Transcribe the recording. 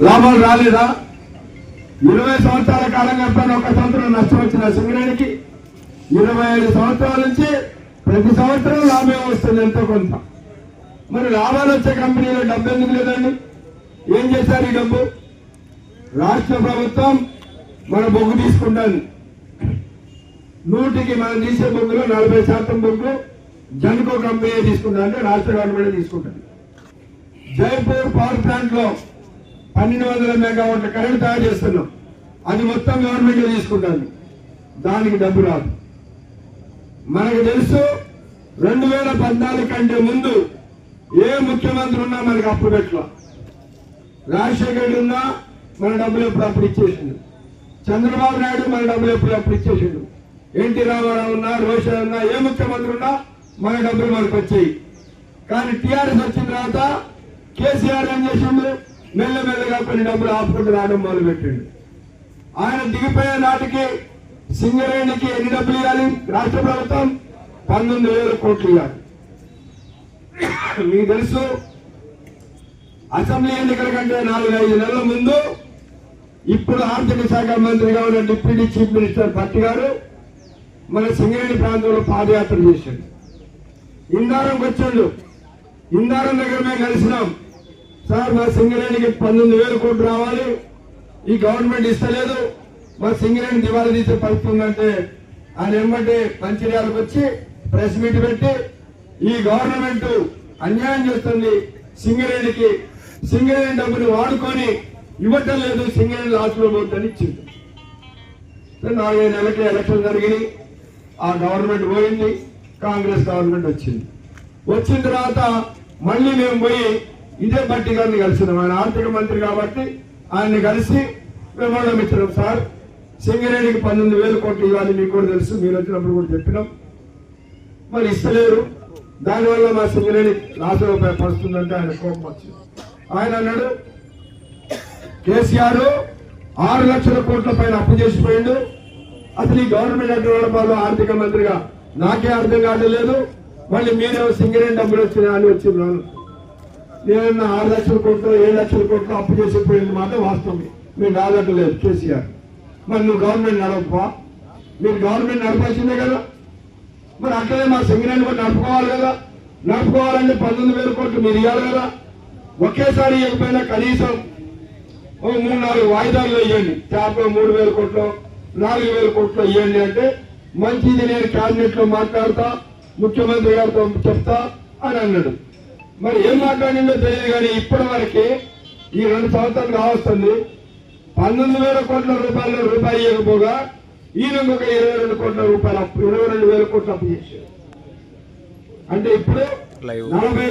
లాభాలు రాలేదా? ఇరవై సంవత్సరాల కాలం గడిపాను ఒక సంవత్సరం నష్టం వచ్చిన సింగరేణికి? ఇరవై ఐదు సంవత్సరాల నుంచి ప్రతి సంవత్సరం లాభం వస్తుంది ఎంతో కొంత. మరి లాభాలు వచ్చే కంపెనీలో డబ్బు ఎందుకు లేదండి? ఏం చేశారు ఈ డబ్బు? రాష్ట్ర ప్రభుత్వం మన బొగ్గు తీసుకుంటాను నూటికి మనం తీసే బొగ్గులో నలభై శాతం బొగ్గు జన్కో కంపెనీ తీసుకుంటా అంటే రాష్ట్ర గవర్నమెంట్ తీసుకుంటాను జైపూర్ పవర్ ప్లాంట్లో పన్నెండు వందల మెగావాట్ల కరెంట్ తయారు చేస్తున్నాం. అది మొత్తం గవర్నమెంట్ తీసుకుంటాను దానికి డబ్బు రాదు. మనకు తెలుసు రెండు వేల పద్నాలుగు కంటే ముందు ఏ ముఖ్యమంత్రి ఉన్నా మనకి అప్పు పెట్టలా. రాజశేఖర్ రెడ్డి ఉన్నా మన డబ్బులు ఎప్పుడు అప్పుడు ఇచ్చేసిండు. చంద్రబాబు నాయుడు మన డబ్బులు ఎప్పుడు అప్పుడు ఇచ్చేసిండు. ఎన్టీ రామారావు ఉన్నా రోషన్ ఉన్నా ఏ ముఖ్యమంత్రి ఉన్నా మన డబ్బులు మనకు వచ్చాయి. కానీ టీఆర్ఎస్ వచ్చిన తర్వాత కేసీఆర్ ఏం చేసిండు? మెల్లమెల్లగా కొన్ని డబ్బులు ఆపుకుంటూ రావడం మొదలుపెట్టిండు ఆయన దిగిపోయే నాటికి సింగరేణికి ఎన్ని డబ్బులు ఇవ్వాలి? రాష్ట్ర ప్రభుత్వం పంతొమ్మిది వేల కోట్లు ఇవ్వాలి. మీకు తెలుసు అసెంబ్లీ ఎన్నికల కంటే నాలుగు ఐదు నెలల ముందు ఇప్పుడు ఆర్థిక శాఖ మంత్రిగా ఉన్న డిప్యూటీ చీఫ్ మినిస్టర్ భట్టి గారు మన సింగరేణి ప్రాంతంలో పాదయాత్ర చేశాడు ఇందారంకి వచ్చాడు ఇందారం దగ్గర మేము కలిసినాం. సార్ మా సింగరేణికి పంతొమ్మిది వేల కోట్లు రావాలి. ఈ గవర్నమెంట్ ఇస్తలేదు. మా సింగరేణి దివాళా తీసే పరిస్థితి ఉందంటే ఆయన ఏమంటే మంచిర్యాలకు వచ్చి ప్రెస్ మీట్ పెట్టి ఈ గవర్నమెంట్ అన్యాయం చేస్తుంది సింగరేణికి. సింగరేణి డబ్బుని వాడుకొని ఇవ్వటం లేదు సింగరేణి లాస్ట్లో పోతుందని ఇచ్చింది. నాలుగైదు నెలలకి ఎలక్షన్ జరిగినాయి. ఆ గవర్నమెంట్ పోయింది కాంగ్రెస్ గవర్నమెంట్ వచ్చింది. వచ్చిన తర్వాత మళ్ళీ మేము పోయి ఇదే బట్టి గారిని కలిసినాం ఆయన ఆర్థిక మంత్రి కాబట్టి ఆయన్ని కలిసి మెమోడం ఇచ్చినాం సార్. సింగరేణికి పంతొమ్మిది వేల కోట్లు ఇవ్వాలి మీకు కూడా తెలుసు మీరు వచ్చినప్పుడు కూడా చెప్పినాం. మరి ఇస్తలేరు. దానివల్ల మా సింగరేణి లాసులో పడుతుందంటే ఆయన కోపం వచ్చింది. ఆయన అన్నాడు కేసీఆర్ ఆరు లక్షల కోట్ల పైన అప్పు చేసిపోయిండు. అసలు ఈ గవర్నమెంట్ అడ్డు ఆర్థిక మంత్రిగా నాకే అర్థం కావట్లేదు మళ్ళీ మీరేమో సింగరేణి డబ్బులు వచ్చినా అని వచ్చిన్నాను నేనన్నా ఆరు లక్షల కోట్లు ఏడు లక్షల కోట్లు అప్పు చేసిపోయింది మాట వాస్తవం. మీరు రాదట్టలేదు కేసీఆర్. మరి నువ్వు గవర్నమెంట్ నడపవా? మీరు గవర్నమెంట్ నడపాల్సిందే కదా. మరి అట్లనే మా సింగరేణి కూడా నడుపుకోవాలి కదా. నడుపుకోవాలంటే పంతొమ్మిది వేల కోట్లు మీరు ఇవ్వాలి కదా. ఒకేసారి ఇవ్వకపోయినా కనీసం ఓ మూడు నాలుగు వాయిదాల్లో ఇవ్వండి చేప మూడు వేల కోట్లు నాలుగు వేల కోట్లు ఇవ్వండి అంటే మంచిది నేను క్యాబినెట్లో మాట్లాడతా ముఖ్యమంత్రి గారితో చెప్తా అని అన్నాడు. మరి ఏం మాట్లాడిందో తెలియదు కానీ ఇప్పటి వరకు ఈ రెండు సంవత్సరాలు కావస్తుంది పంతొమ్మిది వేల కోట్ల రూపాయలు రూపాయి ఇవ్వకపోగా ఈయన ఇంకొక ఇరవై రెండు కోట్ల రూపాయలు అప్పు ఇరవై రెండు వేల కోట్లు అప్పు చేశారు. అంటే ఇప్పుడు నలభై